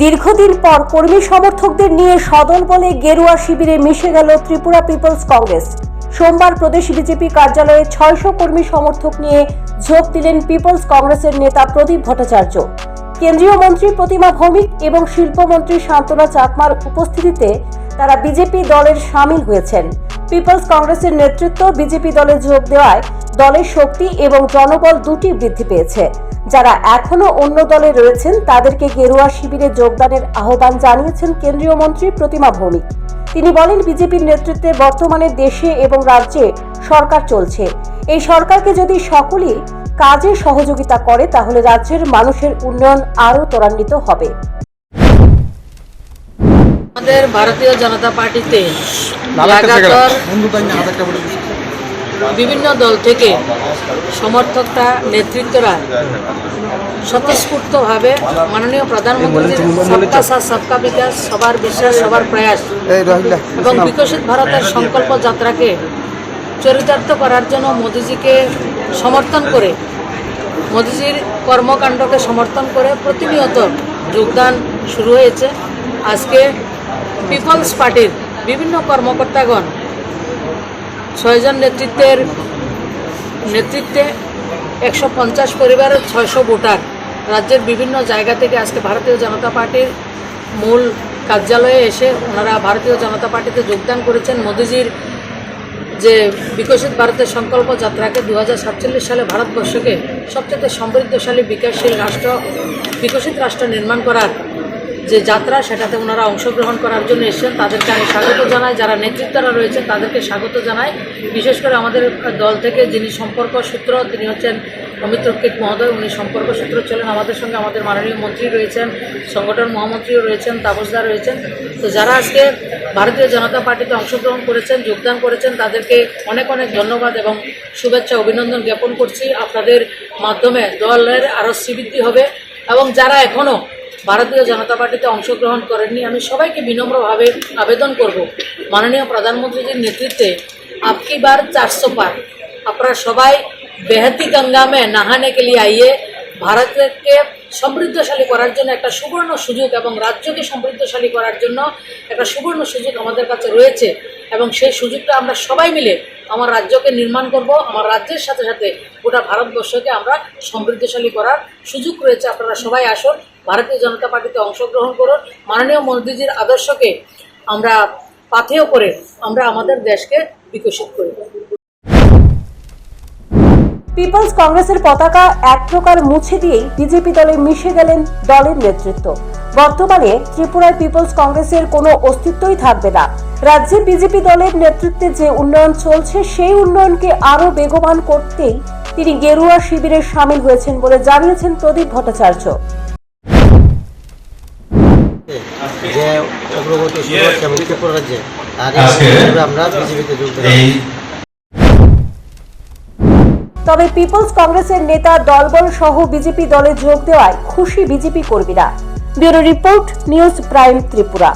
দীর্ঘদিন পর কর্মী সমর্থকদের নিয়ে সদল বলে গেরুয়া শিবিরে মিশে গেল ত্রিপুরা পিপলস কংগ্রেস। সোমবার প্রদেশ বিজেপি কার্যালয়ে ছয়শো কর্মী সমর্থক নিয়ে যোগ দিলেন পিপলস কংগ্রেসের নেতা প্রদীপ ভট্টাচার্য। কেন্দ্রীয় মন্ত্রী প্রতিমা ভৌমিক এবং শিল্পমন্ত্রী শান্তনা চাকমার উপস্থিতিতে তারা বিজেপি দলের সামিল হয়েছেন। পিপলস কংগ্রেসের নেতৃত্ব বিজেপি দলে যোগ দেওয়ায় দলের শক্তি এবং জনবল দুটি বৃদ্ধি পেয়েছে। যারা এখনও অন্য দলে রয়েছেন তাদেরকে গেরুয়া শিবিরে যোগদানের আহ্বান জানিয়েছেন কেন্দ্রীয় মন্ত্রী প্রতিমা ভৌমিক। তিনি বলেন বিজেপির নেতৃত্বে বর্তমানে দেশে এবং রাজ্যে সরকার চলছে। এই সরকারকে যদি সকলেই কাজে সহযোগিতা করে তাহলে রাজ্যের মানুষের উন্নয়ন আরও ত্বরান্বিত হবে। আমাদের ভারতীয় জনতা পার্টিতে লাগাতার বিভিন্ন দল থেকে সমর্থকরা নেতৃত্বরা স্বতঃস্ফূর্তভাবে মাননীয় প্রধানমন্ত্রী সবকা সাথ সবকা বিকাশ সবার বিশ্বাস সবার প্রয়াস এবং বিকশিত ভারতের সংকল্প যাত্রাকে চরিতার্থ করার জন্য মোদিজিকে সমর্থন করে মোদিজির কর্মকাণ্ডকে সমর্থন করে প্রতিনিয়ত যোগদান শুরু হয়েছে। আজকে পিপলস পার্টির বিভিন্ন কর্মকর্তাগণ ছয়জন নেতৃত্বের নেতৃত্বে একশো পঞ্চাশ পরিবারের ছয়শো ভোটার। রাজ্যের বিভিন্ন জায়গা থেকে আজকে ভারতীয় জনতা পার্টির মূল কার্যালয়ে এসে ওনারা ভারতীয় জনতা পার্টিতে যোগদান করেছেন। মোদিজির যে বিকশিত ভারতের সংকল্প যাত্রাকে দু হাজার সাতচল্লিশ সালে ভারতবর্ষকে সবচেয়ে সমৃদ্ধশালী, বিকাশশীল রাষ্ট্র, বিকশিত রাষ্ট্র নির্মাণ করার যে যাত্রা, সেটাতে ওনারা অংশগ্রহণ করার জন্য এসেছেন। তাদেরকে আমি স্বাগত জানাই। যারা নেতৃত্বরা রয়েছেন, তাদেরকে স্বাগত জানাই। বিশেষ করে আমাদের দল থেকে যিনি সম্পর্ক সূত্র, তিনি হচ্ছেন অমিত রক্ষিত মহোদয়। উনি সম্পর্ক সূত্র চলেন। আমাদের সঙ্গে আমাদের মাননীয় মন্ত্রী রয়েছেন, সংগঠন মহামন্ত্রীও রয়েছেন তাপসদা রয়েছেন। তো যারা আজকে ভারতীয় জনতা পার্টিতে অংশগ্রহণ করেছেন, যোগদান করেছেন, তাদেরকে অনেক অনেক ধন্যবাদ এবং শুভেচ্ছা, অভিনন্দন জ্ঞাপন করছি। আপনাদের মাধ্যমে দলের আরও শ্রীবৃদ্ধি হবে এবং যারা এখনও ভারতীয় জনতা পার্টিতে অংশগ্রহণ করেননি। আমি সবাইকে বিনম্রভাবে আবেদন করব। মাননীয় প্রধানমন্ত্রীজির নেতৃত্বে আপকি বার চারশো পার। আপনারা সবাই বেহাতি গঙ্গা মে নাহানে কে লিয়ে আইয়ে ভারতকে সমৃদ্ধশালী করার জন্য একটা সুবর্ণ সুযোগ এবং রাজ্যকে সমৃদ্ধশালী করার জন্য একটা সুবর্ণ সুযোগ আমাদের কাছে রয়েছে। এবং সেই সুযোগটা আমরা সবাই মিলে আমার রাজ্যকে নির্মাণ করব, আমার রাজ্যের সাথে সাথে গোটা ভারতবর্ষকে আমরা সমৃদ্ধশালী করার সুযোগ রয়েছে। আপনারা সবাই আসুন, ভারতীয় জনতা পার্টিতে অংশগ্রহণ করুন। মাননীয় মোদিজির আদর্শকে আমরা পাথেয় করে আমরা আমাদের দেশকে বিকশিত করব পিপলস কংগ্রেসের পতাকা এক প্রকার মুছে দিয়েই বিজেপি দলে মিশে গেলেন দলের নেতৃত্ব। বর্তমানে ত্রিপুরায় পিপলস কংগ্রেসের কোনো অস্তিত্বই থাকবে না। রাজ্যে বিজেপি দলের নেতৃত্বে যে উন্নয়ন চলছে সেই উন্নয়নকে আরও বেগবান করতেই তিনি গেরুয়া শিবিরে সামিল হয়েছেন বলে জানিয়েছেন প্রদীপ ভট্টাচার্য। যে অগ্রগতি শুরু হচ্ছে এবং ত্রিপুরা রাজ্যে তার আমরা বিজেপিতে যোগ তবে পিপলস কংগ্রেসের নেতা দলবল সহ বিজেপি দলে যোগ দেওয়ায় খুশি বিজেপি কর্মীরা। Bureau report news prime Tripura.